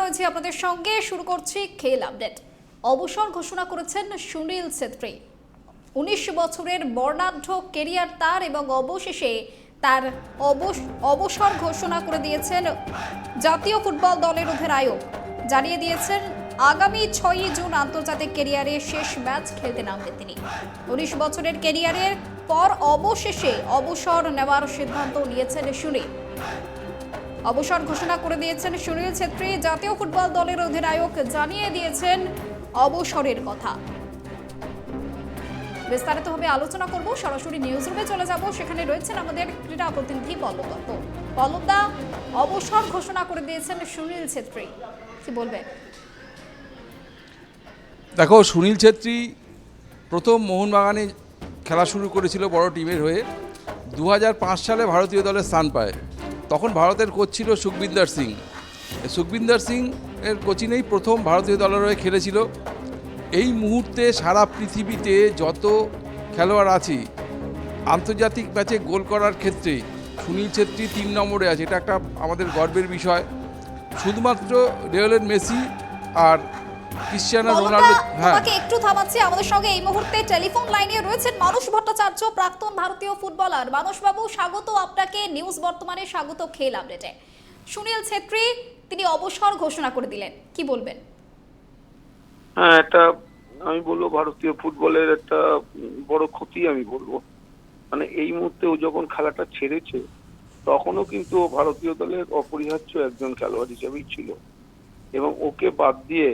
রয়েছে আপনাদের সঙ্গে। শুরু করছি খেল আপডেট। অবসর ঘোষণা করেছেন সুনীল ছেত্রী। উনিশ বছরের বর্ণাঢ্য কেরিয়ার তার এবং অবশেষে তার অবসর ঘোষণা করে দিয়েছেন জাতীয় ফুটবল দলের অধিনায়ক। জানিয়ে দিয়েছেন, আগামী ছয়ই জুন আন্তর্জাতিক কেরিয়ারে শেষ ম্যাচ খেলতে নামবেন তিনি। উনিশ বছরের কেরিয়ারের পর অবশেষে অবসর নেওয়ার সিদ্ধান্ত নিয়েছেন সুনীল। অবসর ঘোষণা করে দিয়েছেন সুনীল ছেত্রী। জাতীয় ফুটবল দলের অধিনায়ক জানিয়ে দিয়েছেন অবসরের কথা। বিস্তারিতভাবে আলোচনা করব। সরাসরি নিউজ রুমে চলে যাব। সেখানে রয়েছেন আমাদের ক্রীড়া প্রতিনিধি পল্লব দত্ত। পল্লবদা অবসর ঘোষণা করে দিয়েছেন সুনীল ছেত্রী। কি বলবেন দেখো, সুনীল ছেত্রী প্রথম মোহনবাগানে খেলা শুরু করেছিল বড় টিমের হয়ে। দুহাজার পাঁচ সালে ভারতীয় দলে স্থান পায়। তখন ভারতের কোচ ছিল সুখবিন্দার সিং। সুখবিন্দার সিং এর কোচিংয়েই প্রথম ভারতীয় দলের হয়ে খেলেছিল। এই মুহূর্তে সারা পৃথিবীতে যত খেলোয়াড় আছে, আন্তর্জাতিক ম্যাচে গোল করার ক্ষেত্রে সুনীল ছেত্রী তিন নম্বরে আছে। এটা একটা আমাদের গর্বের বিষয়। শুধুমাত্র রিয়েলের মেসি আর ক্রিশ্চিয়ানো রোনাল্ডো হ্যাঁ। তোমাকে একটু থামাচ্ছি। আমাদের সঙ্গে এই মুহূর্তে টেলিফোন লাইনে রয়েছেন মানুষ ভট্টাচার্য প্রাক্তন ভারতীয় ফুটবলার। মানুষবাবু স্বাগত আপনাকে। নিউজ বর্তমানে স্বাগত খেল আপডেটে। সুনীল ছেত্রী তিনি অবসর ঘোষণা করে দিলেন। কি বলবেন? হ্যাঁ এটা আমি বলব ভারতীয় ফুটবলের একটা বড় ক্ষতি আমি বলব। মানে এই মুহূর্তে ও যখন খেলাটা ছেড়েছে তখনও কিন্তু ও ভারতীয় দলের অপরিহার্য একজন খেলোয়াড় হিসেবেই ছিল। এবং ওকে বাদ দিয়ে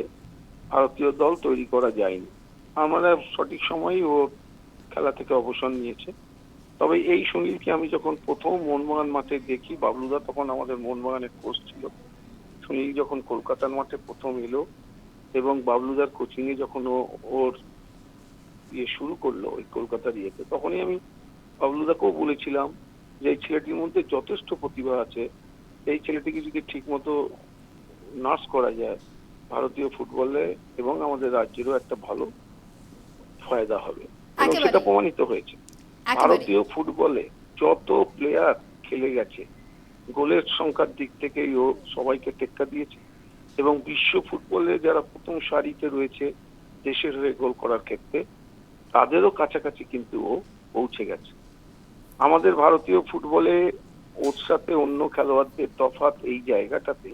ভারতীয় দল তৈরি করা যায়নি। আমরা সঠিক সময়ই ও খেলা থেকে অবসর নিয়েছে। তবে এই সুনীলকে আমি যখন প্রথম মোহনবাগান মাঠে দেখি, বাবলুদা তখন আমাদের মোহনবাগানের কোচ ছিল। সুনীল যখন কলকাতার মাঠে প্রথম এলো এবং বাবলুদার কোচিং এ যখন ও, ওর ইয়ে শুরু করল ওই কলকাতার ইয়েতে, তখনই আমি বাবলুদাকেও বলেছিলাম যে এই ছেলেটির মধ্যে যথেষ্ট প্রতিভা আছে। এই ছেলেটিকে যদি ঠিক মতো নার্স করা যায় ভারতীয় ফুটবলে এবং আমাদের রাজ্যেরও একটা ভালো ফায়দা হবে। এবং সেটা প্রমাণিত হয়েছে। ভারতীয় ফুটবলে যত প্লেয়ার খেলে গেছে গোলের সংখ্যার দিক থেকেই ও সবাইকে টেক্কা দিয়েছে এবং বিশ্ব ফুটবলে যারা প্রথম সারিতে রয়েছে দেশের হয়ে গোল করার ক্ষেত্রে তাদেরও কাছাকাছি কিন্তু ও পৌঁছে গেছে। আমাদের ভারতীয় ফুটবলে ওর সাথে অন্য খেলোয়াড়দের তফাৎ এই জায়গাটাতে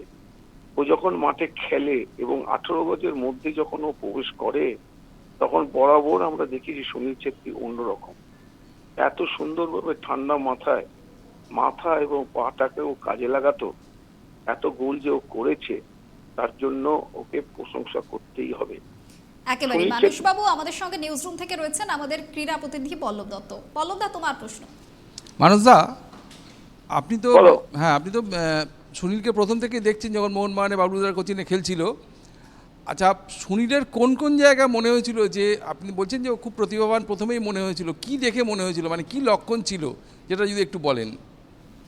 ও যখন মাঠে খেলে এবং আঠারো গজের মধ্যে যখন ও প্রবেশ করে তখন বরাবর আমরা দেখি যে সুনীল ছেত্রী অন্যরকম। এত সুন্দরভাবে ঠান্ডা মাথায় মাথা এবং পাটাকে ও কাজে লাগাতো এত গোল যে ও করেছে তার জন্য ওকে প্রশংসা করতেই হবে। একেবারে। ছেত্রী- মানুষবাবু আমাদের সঙ্গে নিউজ রুম থেকে রয়েছেন আমাদের ক্রীড়া প্রতিনিধি পল্লব দত্ত। পল্লবদা তোমার প্রশ্ন। মানুষদা আপনি তো হ্যাঁ আপনি তো সুনীলকে প্রথম থেকেই দেখছেন যখন মোহন মোহনবাগানে বাবলুদার কোচিনে খেলছিল। আচ্ছা সুনীলের কোন কোন জায়গা মনে হয়েছিল যে, আপনি বলছেন যে ও খুব প্রতিভাবান, প্রথমেই মনে হয়েছিল। কি দেখে মনে হয়েছিল? মানে কি লক্ষণ ছিল? যেটা যদি একটু বলেন।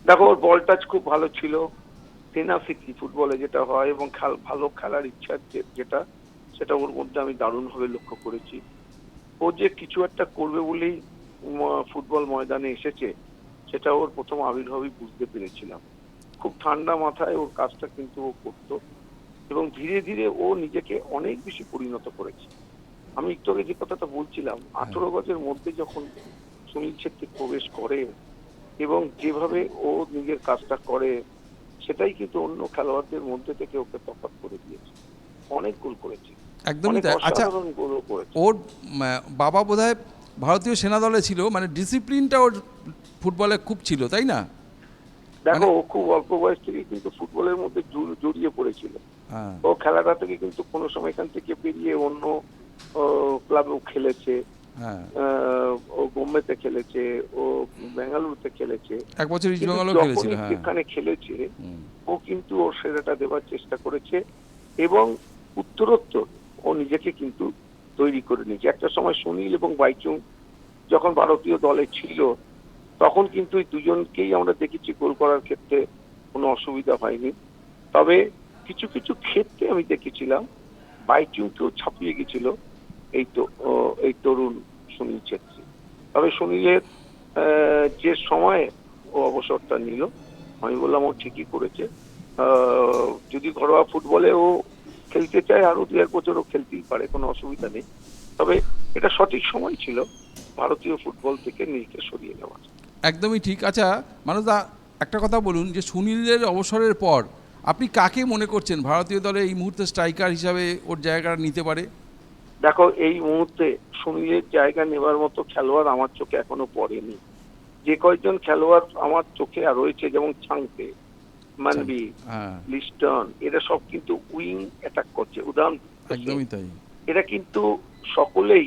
দেখো, ওর বল টাচ খুব ভালো ছিল। টেনাসিটি ফুটবলে যেটা হয় এবং খেল, ভালো খেলার ইচ্ছা যেটা, সেটা ওর মধ্যে আমি দারুণভাবে লক্ষ্য করেছি। ও যে কিছু একটা করবে বলেই ফুটবল ময়দানে এসেছে, সেটা ওর প্রথম আবির্ভাবই বুঝতে পেরেছিলাম। খুব ঠান্ডা মাথায় ওর কাজটা কিন্তু ও করতো এবং ধীরে ধীরে ও নিজেকে অনেক বেশি পরিণত করেছে। আমি একটু আগে যে কথাটা বলছিলাম আঠেরো গজের মধ্যে যখন সুনীল ছেত্রী প্রবেশ করে এবং যেভাবে ও নিজের কাজটা করে সেটাই কিন্তু অন্য খেলোয়াড়দের মধ্যে থেকে ওকে তফাৎ করে দিয়েছে। অনেক গোল করেছে। একদমই তাই। আচ্ছা ওর বাবা বোধহয় ভারতীয় সেনা দলে ছিল মানে ডিসিপ্লিনটা ওর ফুটবলে খুব ছিল তাই না? দেখো মানে- ও খুব অল্প বয়স থেকে কিন্তু ফুটবলের মধ্যে জড়িয়ে পড়েছিল। হ্যাঁ। ও খেলাটা থেকে কিন্তু কোনো সময় এখান থেকে বেরিয়ে অন্য ক্লাবেও খেলেছে। হ্যাঁ। ও বোম্বেতে খেলেছে ও বেঙ্গালুরুতে খেলেছে। এক বছর ইস্ট কিন্তু খেলেছিল হ্যাঁ। যেখানে খেলেছে ও কিন্তু ওর সেরাটা দেওয়ার চেষ্টা করেছে এবং উত্তরোত্তর ও নিজেকে কিন্তু তৈরি করে নিয়েছে। একটা সময় সুনীল এবং বাইচুং যখন ভারতীয় দলে ছিল তখন কিন্তু এই দুজনকেই আমরা দেখেছি গোল করার ক্ষেত্রে কোনো অসুবিধা হয়নি। তবে কিছু কিছু ক্ষেত্রে আমি দেখেছিলাম বাইচুংকেও ছাপিয়ে গেছিল, এই তো এই তরুণ সুনীল ছেত্রী। তবে সুনীলের যে সময়ে ও অবসরটা নিল, আমি বললাম ও ঠিকই করেছে। যদি ঘরোয়া ফুটবলে ও খেলতে চায় আরও দু এক বছরও খেলতেই পারে, কোনো অসুবিধা নেই। তবে এটা সঠিক সময় ছিল, ভারতীয় ফুটবল থেকে নিজেকে সরিয়ে নেওয়ার। একদমই ঠিক। আচ্ছা মানুষদা একটা কথা বলুন যে সুনীলের অবসরের পর আপনি কাকে মনে করছেন? ভারতীয় দলে এই মুহূর্তে স্ট্রাইকার হিসাবে ওর জায়গাটা নিতে পারে? দেখো এই মুহূর্তে সুনীলের জায়গা নেবার মতো খেলোয়াড় আমার চোখে এখনও পড়েনি। যে কয়েকজন খেলোয়াড় আমার চোখে আর রয়েছে যেমন ছাংতে মানবি হ্যাঁ। লিস্টন এরা সব কিন্তু উইং অ্যাটাক করছে। উদাহরণ একদমই তাই। এরা কিন্তু সকলেই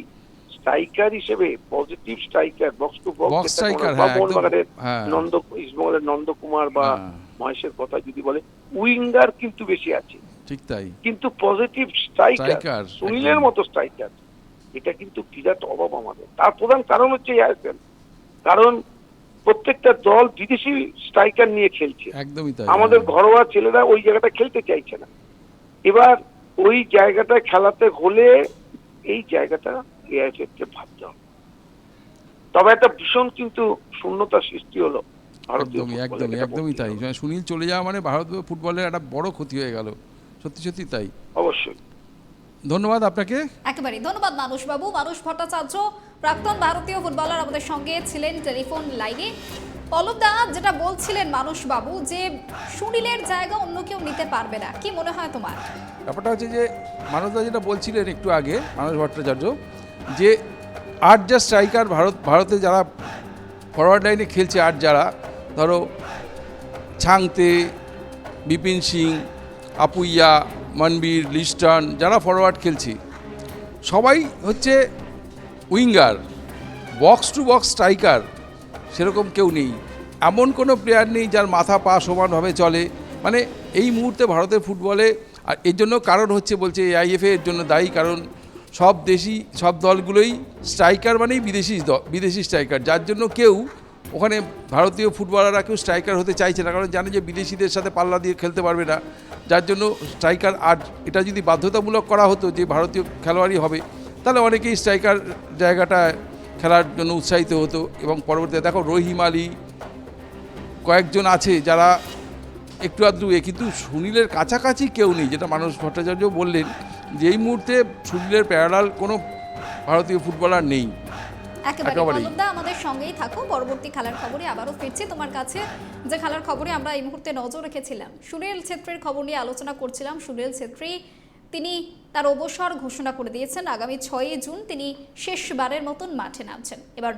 স্ট্রাইকার হিসেবে positive striker box to box হ্যাঁ, মোহনবাগানের। নন্দ ইসমলের নন্দকুমার বা হ্যাঁ। মহেশের কথা যদি বলে উইঙ্গার কিন্তু বেশি আছে। ঠিক তাই। কিন্তু পজিটিভ স্ট্রাইকার সুনীলের মতো স্ট্রাইকার এটা কিন্তু বিরাট অভাব আমাদের। তার প্রধান কারণ হচ্ছে আইএসএল কারণ প্রত্যেকটা দল বিদেশি স্ট্রাইকার নিয়ে খেলছে। একদমই তাই আমাদের হ্যাঁ। ঘরোয়া ছেলেরা ওই জায়গাটা খেলতে চাইছে না। এবার ওই জায়গাটা খেলাতে হলে এই জায়গাটা এআইএফএফ কে ভাবতে হবে তবে একটা ভীষণ কিন্তু শূন্যতা সৃষ্টি হলো ভারতীয় একদমই একদমই একদমই তাই। মানে সুনীল চলে যাওয়া মানে ভারত ফুটবলের একটা বড় ক্ষতি হয়ে গেল। সত্যি সত্যি তাই। অবশ্যই। ধন্যবাদ আপনাকে। একেবারে ধন্যবাদ মানুষ বাবু মানুষ ভট্টাচার্য প্রাক্তন ভারতীয় ফুটবলার আমাদের সঙ্গে ছিলেন টেলিফোন লাইনে। পলব দা যেটা বলছিলেন মানুষ বাবু যে সুনীলের জায়গা অন্য কেউ নিতে পারবে না। কি মনে হয় তোমার? ব্যাপারটা হচ্ছে যে মানবদা যেটা বলছিলেন একটু আগে মানস ভট্টাচার্য যে আট যা স্ট্রাইকার ভারত, ভারতে যারা ফরওয়ার্ড লাইনে খেলছে, আট যারা, ধরো ছাংতে, বিপিন সিং, আপুইয়া, মনবীর লিস্টন যারা ফরওয়ার্ড খেলছে, সবাই হচ্ছে winger box to box striker, সেরকম কেউ নেই। এমন কোনো প্লেয়ার নেই যার মাথা পা সমানভাবে চলে। মানে এই মুহূর্তে ভারতের ফুটবলে আর এর জন্য কারণ হচ্ছে বলছে আইএফএ এর জন্য দায়ী কারণ সব দেশি সব দলগুলোই স্ট্রাইকার মানেই বিদেশি বিদেশি স্ট্রাইকার যার জন্য কেউ ওখানে ভারতীয় ফুটবলাররা কেউ স্ট্রাইকার হতে চাইছে না, কারণ জানে যে বিদেশিদের সাথে পাল্লা দিয়ে খেলতে পারবে না। যার জন্য স্ট্রাইকার আর এটা যদি বাধ্যতামূলক করা হতো যে ভারতীয় খেলোয়াড়ই হবে, তাহলে অনেকেই স্ট্রাইকার জায়গাটা খেলার জন্য উৎসাহিত হতো। এবং পরবর্তীতে দেখো রহিম আলী, কয়েকজন আছে যারা একটু আধটু এ, কিন্তু সুনীলের কাছাকাছি কেউ নেই, যেটা মানুষ ভট্টাচার্য বললেন। যে এই মুহূর্তে সুনীলের প্যারালাল কোনো ভারতীয় ফুটবলার নেই। একেবারে। আমাদের সঙ্গেই থাকো। পরবর্তী খেলার খবরে আবারও ফিরছি তোমার কাছে। যে খেলার খবরে আমরা এই মুহূর্তে নজর রেখেছিলাম সুনীল ছেত্রীর খবর নিয়ে আলোচনা করছিলাম। সুনীল ছেত্রী তিনি তার অবসর ঘোষণা করে দিয়েছেন। আগামী ছয়ই জুন তিনি শেষবারের মতন মাঠে নামছেন। এবার